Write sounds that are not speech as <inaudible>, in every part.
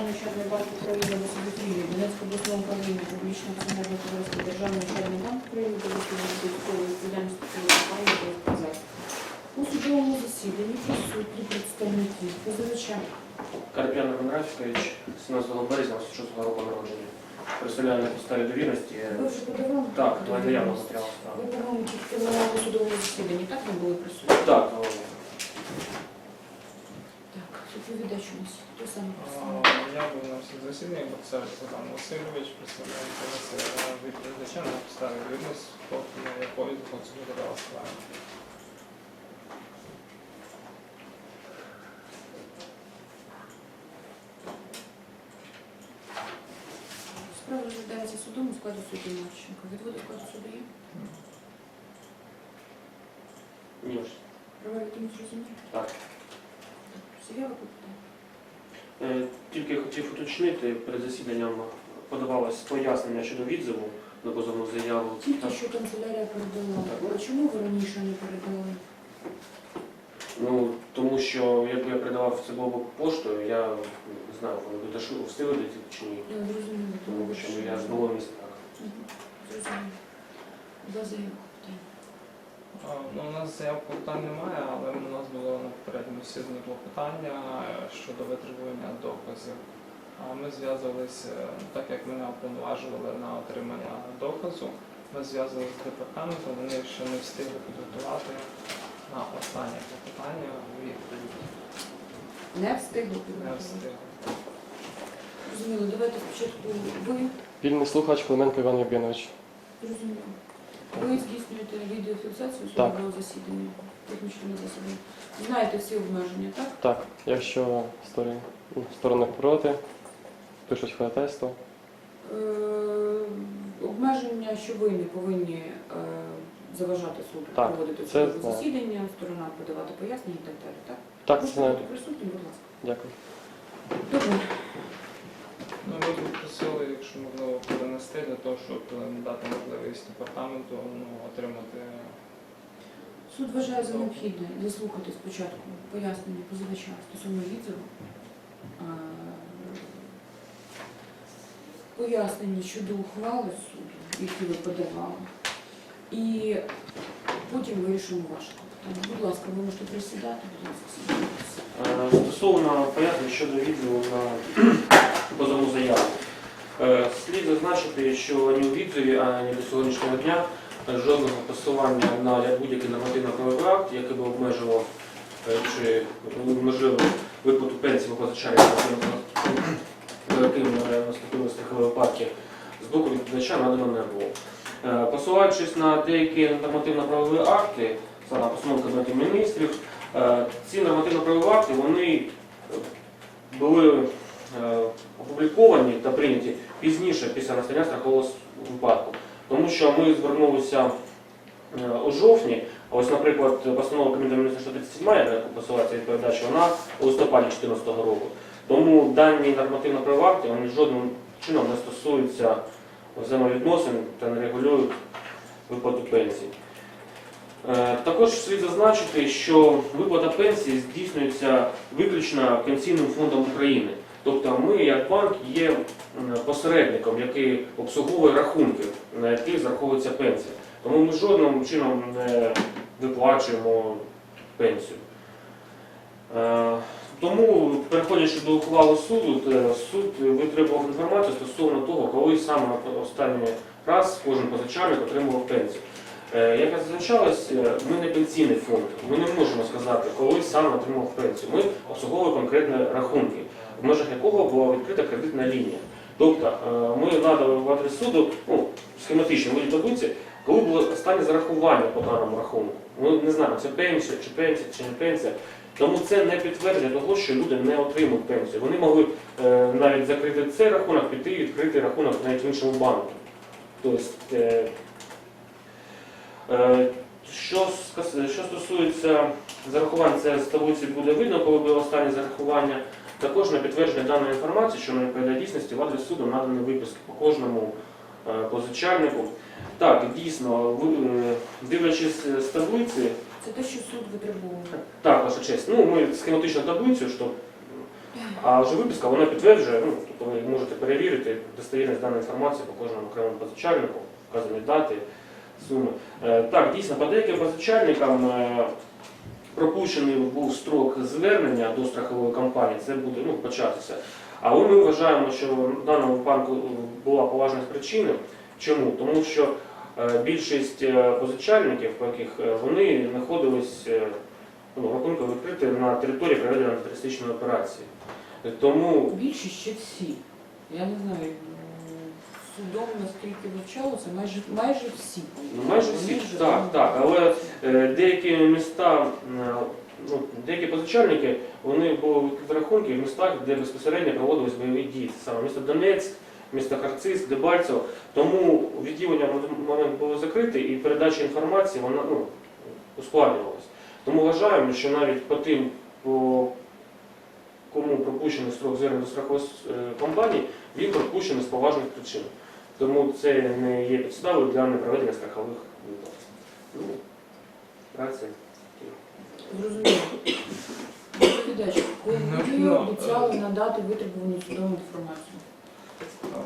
Державний ощадний банк України в Субітрії, Донецького обласного управління публічного акціонерного товариства Державний ощадний банк України до військової України до сказати. У судовому засіданні присутні представники позивача Карпян Роман Рафікович, 17 березня 26 року народження. Представляю на підставі довірності. Ви вже подавали? Так, давай заяву матеріал Ви по-моєму тільки на судовому засіданні, так не були присутні? Так, але Так, доповідач у нас. Хто саме представник? Я був на всіх засіданнях, Боксар Богдан Васильович, представляю інформацію від глядача на підставі відомості, на якої захочу видавала справа. Справа розглядається судом у складі судді Марченко. Відводи складу суду є? ні. відомість розуміє? Так. Попитання. Е, Тільки хотів уточнити, перед засіданням подавалось пояснення щодо відзиву на позовну заяву. Тільки що канцелярія передала. Так. А чому ви раніше не передали? Ну, тому що якби я передавав це було поштою, я не знаю, вони дошло встигли чи ні. Я зрозуміла. Тому що я з нового міста. так. Зрозуміло. Два заяви. А, Ну, у нас заяв питань немає, але у нас було на попередньому засіданні клопотання е, щодо витребування доказів. А Ми зв'язувалися, так як мене уповноважували на отримання доказу, ми зв'язувалися з департаментом, вони ще не встигли підготувати на останнє клопотання відповідь. Не встигли Не підготувати. встигли. Зрозуміло. Давайте спочатку ви. Вільний слухач Клименко Іван Євгенович. Зрозуміло. Ви здійснюєте відеофіксацію судового засідання, технічного засідання. Знаєте всі обмеження, так? Так, якщо сторони, сторони проти, пишуть ходатайство. Е, обмеження, що ви не повинні е, заважати суду Так, проводити це судове засідання, сторона подавати пояснення і так далі, так? Так, це знаю. присутні, будь ласка. Дякую. Добре. Ну, ми б просили, якщо можна, 10 для того, щоб е, надати можливість департаменту ну, отримати. Суд вважає за необхідне заслухати спочатку пояснення позивача стосовно відзиву, пояснення щодо ухвали суду, які ви подавали, і потім вирішимо ваше питання. Будь ласка, ви можете присідати, будь ласка, е, Стосовно пояснень щодо відзиву на <clears throat> позовну заяву. Е, Слід зазначити, що ні у відзиві, ані до сьогоднішнього дня жодного посилання на будь-який нормативно-правовий акт, який би обмежував е, чи можливо виплату пенсії позичальних яким наступили страхові випадки з боку відповідача надано не було. Е, Посилаючись на деякі нормативно-правові акти, саме постанови Кабінету міністрів, Е, Ці нормативно-правові акти вони е, були е, опубліковані та прийняті пізніше після настання страхового випадку. Тому що ми звернулися е, у жовтні, ось, наприклад, постанова Кабінету міністрів 137, на яку посилається відповідач, вона у листопаді 2014 року. Тому дані нормативно-правові акти вони жодним чином не стосуються взаємовідносин та не регулюють виплату пенсії. Е, Також слід зазначити, що виплата пенсії здійснюється виключно Пенсійним фондом України. Тобто ми, як банк, є посередником, який обслуговує рахунки, на яких зараховується пенсія. Тому ми жодним чином не виплачуємо пенсію. Е, Тому, переходячи до ухвали суду, суд витребував інформацію стосовно того, коли саме останній раз кожен позичальник отримував пенсію. Е, Як зазначалось, е, ми не пенсійний фонд. Ми не можемо сказати, коли саме отримав пенсію. Ми обслуговуємо конкретні рахунки, в межах якого була відкрита кредитна лінія. Тобто е, ми надали в адрес суду ну, схематично вигляд таблиці, коли було останнє зарахування по даному рахунку. Ми не знаємо, це пенсія, чи пенсія, чи не пенсія. Тому це не підтвердження того, що люди не отримують пенсію. Вони могли е, навіть закрити цей рахунок, піти і відкрити рахунок навіть в іншому банку. Тобто, Е, Що, що стосується зарахувань, це з таблиці буде видно, коли було останнє зарахування. Також на підтвердження даної інформації, що не відповідає дійсності, в адрес суду надані виписки по кожному е, позичальнику. Так, дійсно, е, дивлячись з таблиці, Це те, що суд витребував. так, ваша честь, ну ми схематичну таблицю, щоб А вже виписка вона підтверджує, ну, тобто ви можете перевірити достовірність даної інформації по кожному окремому позичальнику, вказані дати, суми. Е, Так, дійсно, по деяким позичальникам е, пропущений був строк звернення до страхової компанії, це буде ну, початися. Але ми вважаємо, що в даному випадку була поважна причина. Чому? Тому що е, більшість е, позичальників, по яких е, вони знаходились, ну, рахунки відкриті на території проведення антитерористичної операції. Тому Більшість ще всі. Я не знаю, судом наскільки вивчалося, майже майже всі. Ну, майже Вони всі, вже так, так. Але е, деякі міста, е, ну, деякі позичальники, вони були рахунки в містах, де безпосередньо проводились бойові дії. Це саме місто Донецьк, місто Харциз, Дебальцево. Тому відділення в момент було закрите і передача інформації вона ну, ускладнювалася. Тому вважаємо, що навіть по тим, по кому пропущений строк звернення до страхової е, компанії, він пропущений з поважних причин. Тому це не є підставою для непроведення страхових виплат. Ну, праця. Зрозуміло. Доповідач, ви Ну, ви ну, обіцяли е, надати витребувану судову інформацію.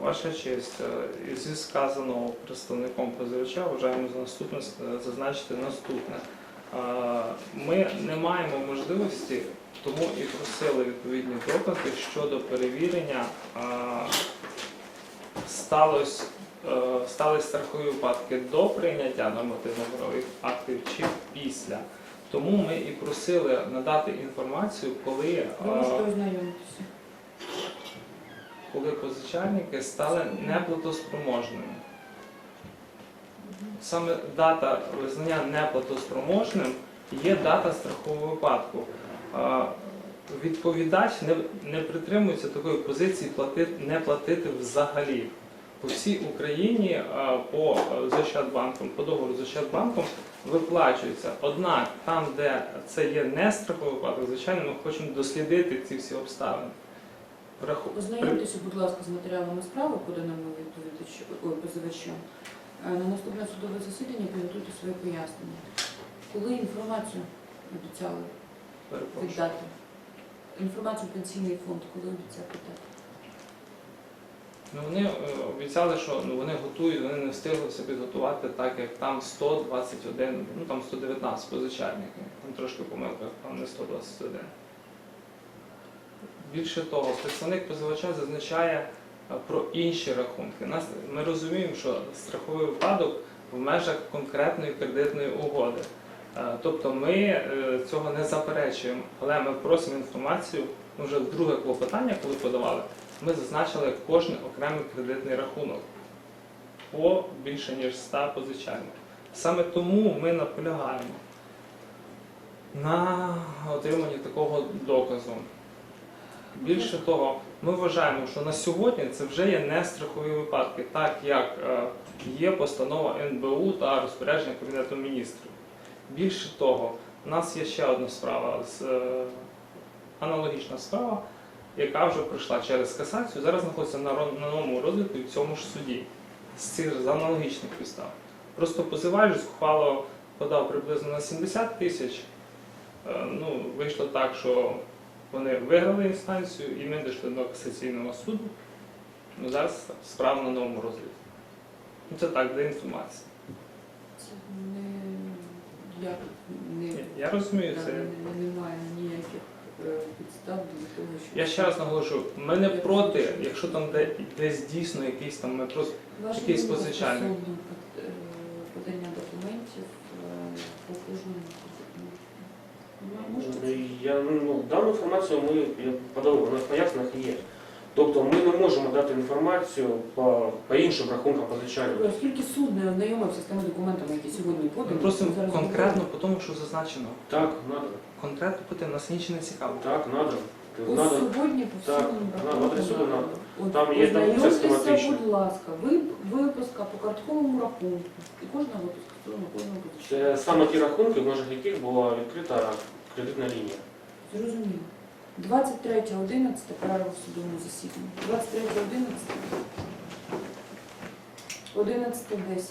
Ваша честь, е, зі сказаного представником позивача вважаємо за наступне е, зазначити наступне. Ми не маємо можливості, тому і просили відповідні докази щодо перевірення сталося е, стали страхові випадки до прийняття нормативно-правових актів чи після. Тому ми і просили надати інформацію, коли Ви е, можете ознайомитися. коли позичальники стали неплатоспроможними. Саме дата визнання неплатоспроможним є дата страхового випадку. Відповідач не, не притримується такої позиції платити, не платити взагалі. По всій Україні по е, по договору з Ощадбанком виплачується. Однак там, де це є не страховий випадок, звичайно, ми хочемо дослідити ці всі обставини. Враху- Ознайомтеся, будь ласка, з матеріалами справи, поданими позивачем. Е, На наступне судове засідання підготуйте свої пояснення. Коли інформацію обіцяли віддати? Інформацію пенсійний фонд, коли обіцяли віддати? Ну, вони е, обіцяли, що ну, вони готують, вони не встигли все підготувати, так як там 121, ну там 119 позичальників. Там трошки помилка, там не 121. Більше того, представник позивача зазначає е, про інші рахунки. Нас, ми розуміємо, що страховий випадок в межах конкретної кредитної угоди. Е, Тобто ми е, цього не заперечуємо, але ми просимо інформацію, вже друге клопотання, коли подавали, ми зазначили кожен окремий кредитний рахунок по більше ніж 100 позичальників. Саме тому ми наполягаємо на отриманні такого доказу. Більше того, ми вважаємо, що на сьогодні це вже є не страхові випадки, так як е, є постанова НБУ та розпорядження Кабінету міністрів. Більше того, у нас є ще одна справа, е, аналогічна справа, яка вже пройшла через касацію, зараз знаходиться на, новому розгляді в цьому ж суді з цих з аналогічних підстав. Просто позивач ухвало подав приблизно на 70 тисяч. Е, Ну, вийшло так, що вони виграли інстанцію і ми дійшли до касаційного суду. Ну, зараз справа на новому розгляді. Ну, це так, для інформації. Я не Я розумію Там це. не- немає ніяких е, підстав для того, що Я ще раз наголошую, ми не проти, якщо там де, десь дійсно якийсь там ми просто Ваша якийсь думка позичальник. стосовно, е, подання документів е, по кожному? Ну, Я, ну, дану інформацію ми я подали, вона в поясненнях є. Тобто ми не можемо дати інформацію по, по іншим рахункам позичальників. Оскільки суд не ознайомився з тими документами, які сьогодні ми подані, просимо зараз конкретно по тому, що зазначено. Так, надо. Конкретно по тим, нас інші не цікаво. Так, надо. Ось Надо. сьогодні по Так, на рахункам адресу надо. От Там є там ознайомтеся, систематично. будь ласка, ви- виписка по картковому рахунку. І кожна виписка стосовно кожного позичальника. Це саме ті рахунки, в межах яких була відкрита кредитна лінія. Зрозуміло. 23.11 перерва в судовому засіданні. 23.11. 11.10.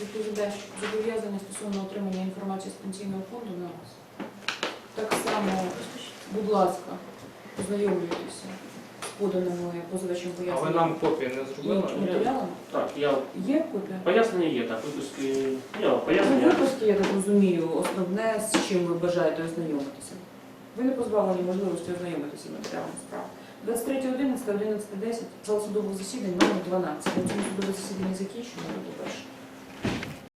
Відповідач зобов'язання стосовно отримання інформації з пенсійного фонду на вас. Так само, будь ласка, ознайомлюєтеся з поданими позивачем А ви поясненнями нам копії не зробили? матеріалами? Так, я Є копія? пояснення є, так, випуски. Я Ну, пояснення. випуски, я так розумію, основне, з чим ви бажаєте ознайомитися. Ви не позбавлені можливості ознайомитися матеріалом матеріалами справ. 23.11, 11.10, зал судового засідання номер 12. На судове засідання закінчено, по-перше.